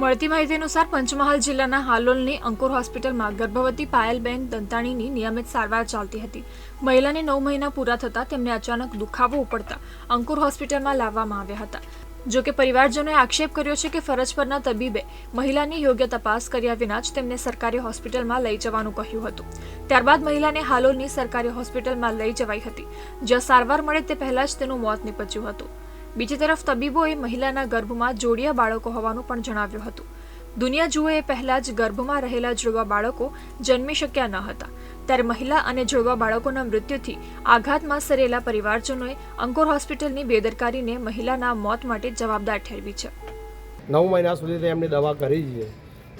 મળતી માહિતી અનુસાર પંચમહાલ જિલ્લાના હાલોલની અંકુર હોસ્પિટલમાં ગર્ભવતી પાયલબેન દંતાણીની નિયમિત સારવાર ચાલતી હતી. મહિલાને નવ મહિના પૂરા થતાં તેમને અચાનક દુખાવો ઉપડતા અંકુર હોસ્પિટલમાં લાવવામાં આવ્યા હતા. જો કે પરિવારજનોએ આક્ષેપ કર્યો છે કે ફરજ પરના તબીબે મહિલાની યોગ્ય તપાસ કર્યા વિના જ તેમને સરકારી હોસ્પિટલમાં લઈ જવાનું કહ્યું હતું. ત્યારબાદ મહિલાને હાલોલની સરકારી હોસ્પિટલમાં લઈ જવાઈ હતી. જ્યાં સારવાર મળે તે પહેલા જ તેનું મોત નીપજ્યું હતું. બીજી તરફ તબીબોએ મહિલાના ગર્ભમાં જોડિયા બાળકો હોવાનું પણ જણાવ્યું હતું. દુનિયા જુએ એ પહેલા જ ગર્ભમાં રહેલા જોડવા બાળકો જન્મી શક્યા ન હતા. ત્યારે મહિલા અને જોડવા બાળકોના મૃત્યુથી આઘાતમાં સરેલા પરિવારજનોએ અંકોર હોસ્પિટલની બેદરકારીને મહિલાના મોત માટે જવાબદાર ઠેરવી છે. નવ મહિના સુધી તો એમની દવા કરી છે.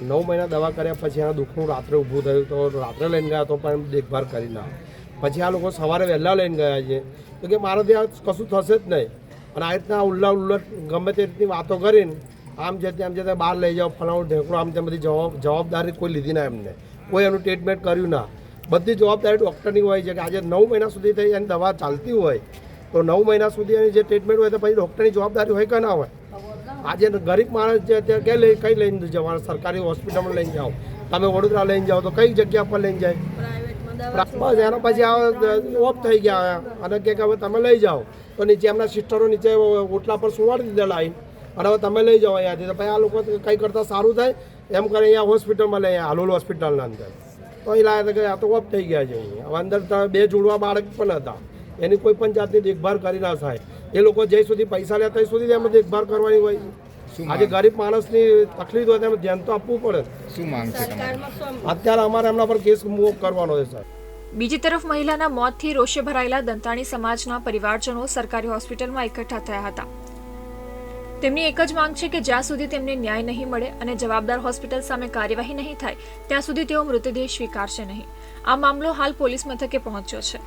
નવ મહિના દવા કર્યા પછી એના દુઃખનું રાત્રે ઊભું થયું તો રાત્રે લઈને ગયા તો પણ દેખભાળ કરી ના. પછી આ લોકો સવારે વહેલા લઈને ગયા છે. તો કે મારે ત્યાં કશું થશે જ નહીં. અને આ રીતના ઉલ્લા ઉલ્લટ ગમે તે રીતની વાતો કરીને આમ છે આમ જતા બહાર લઈ જાઓ, ફલાણું ઢેકણું, આમ તેમ બધી જવાબ, જવાબદારી કોઈ લીધી ના એમને. કોઈ એનું ટ્રીટમેન્ટ કર્યું ના. બધી જવાબદારી ડૉક્ટરની હોય છે કે આજે નવ મહિના સુધી થઈ એની દવા ચાલતી હોય, તો નવ મહિના સુધી એની જે ટ્રીટમેન્ટ હોય તો પછી ડૉક્ટરની જવાબદારી હોય કે ના હોય? આજે ગરીબ માણસ છે ત્યાં કઈ લઈ, કઈ લઈને જવાનું? સરકારી હોસ્પિટલમાં લઈને જાઓ. તમે વડોદરા લઈને જાઓ તો કઈ જગ્યા પર લઈને જાય? બસ એના પછી આ ઓફ થઈ ગયા અને કે હવે તમે લઈ જાઓ. તો નીચે એમના સિસ્ટરો નીચે ઓટલા પર સુવાડી દીધા લાઈન અને હવે તમે લઈ જાઓ અહીંયાથી. તો પછી આ લોકો કંઈ કરતાં સારું થાય એમ કરે અહીંયા હોસ્પિટલમાં લઈ હાલોલ હોસ્પિટલના અંદર. તો એ લાગે કે આ તો ઓફ થઈ ગયા છે હવે અંદર બે જોડવા બાળક પણ હતા. એની કોઈ પણ જાતની દેખભાળ કરી ના થાય. એ લોકો જ્યાં સુધી પૈસા લે ત્યાં સુધી એમને દેખભાળ કરવાની હોય. આજે ગરીબ માણસની તકલીફ હોય તેમાં ધ્યાન તો આપવું પડે. શું માંગ છે અત્યારે અમારે એમના પર કેસ મૂવ કરવાનો છે સર. બીજી તરફ મહિલાના મોતથી રોષે ભરાયેલા દંતાણી સમાજના પરિવારજનો સરકારી હોસ્પિટલમાં એકઠા થયા હતા. તેમની એક જ માંગ છે કે જ્યાં સુધી તેમને ન્યાય નહીં મળે અને જવાબદાર હોસ્પિટલ સામે કાર્યવાહી નહીં થાય ત્યાં સુધી તેઓ મૃતદેહ સ્વીકારશે નહીં. આ મામલો હાલ પોલીસ મથકે પહોંચ્યો છે.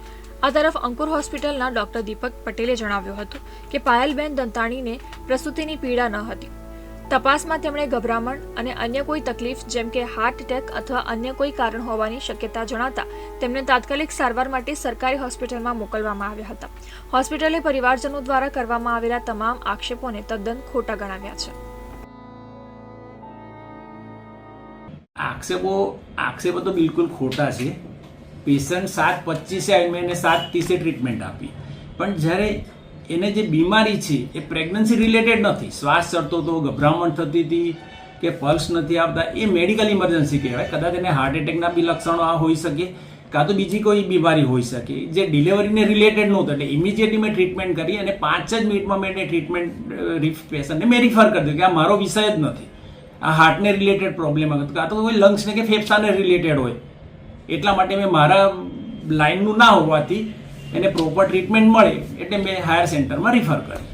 આ તરફ અંકુર હોસ્પિટલના ડોક્ટર દીપક પટેલે જણાવ્યું હતું કે પાયલબેન દંતાણીને પ્રસૂતિની પીડા ન હતી. તપાસમાં તેમણે ગભરામણ અને અન્ય કોઈ તકલીફ જેમ કે હાર્ટ એટેક અથવા અન્ય કોઈ કારણ હોવાની શક્યતા જણાતા તેમને તાત્કાલિક સારવાર માટે સરકારી હોસ્પિટલમાં મોકલવામાં આવ્યા હતા. હોસ્પિટલે પરિવારજનો દ્વારા કરવામાં આવેલા તમામ આક્ષેપોને તદ્દન ખોટા ગણાવ્યા છે. આક્ષેપો આક્ષેપો તો બિલકુલ ખોટા છે. પેશન્ટ સાત પચીસે આવીને એને સાત ત્રીસે ટ્રીટમેન્ટ આપી. પણ જ્યારે એને જે બીમારી છે, એ પ્રેગ્નન્સી રિલેટેડ નથી. શ્વાસ ચડતો હતો, ગભરામણ થતી હતી કે પલ્સ નથી આવતા, એ મેડિકલ ઇમરજન્સી કહેવાય. કદાચ એને હાર્ટ એટેકના બી લક્ષણો આ હોઈ શકે, કાં તો બીજી કોઈ બીમારી હોઈ શકે. જે ડિલિવરીને રિલેટેડ નહોતું એટલે ઇમિડિયેટલી મેં ટ્રીટમેન્ટ કરી અને પાંચ જ મિનિટમાં મેં એને ટ્રીટમેન્ટ પેશન્ટને મેં રિફર કરી દીધું કે આ મારો વિષય જ નથી. આ હાર્ટને રિલેટેડ પ્રોબ્લેમ હતો કાં તો કોઈ લંગ્સને કે ફેફસાને રિલેટેડ હોય. એટલા માટે મેં મારા લાઇનનું ના હોવાથી એને પ્રોપર ટ્રીટમેન્ટ મળે એટલે મેં હાયર સેન્ટરમાં રિફર કરી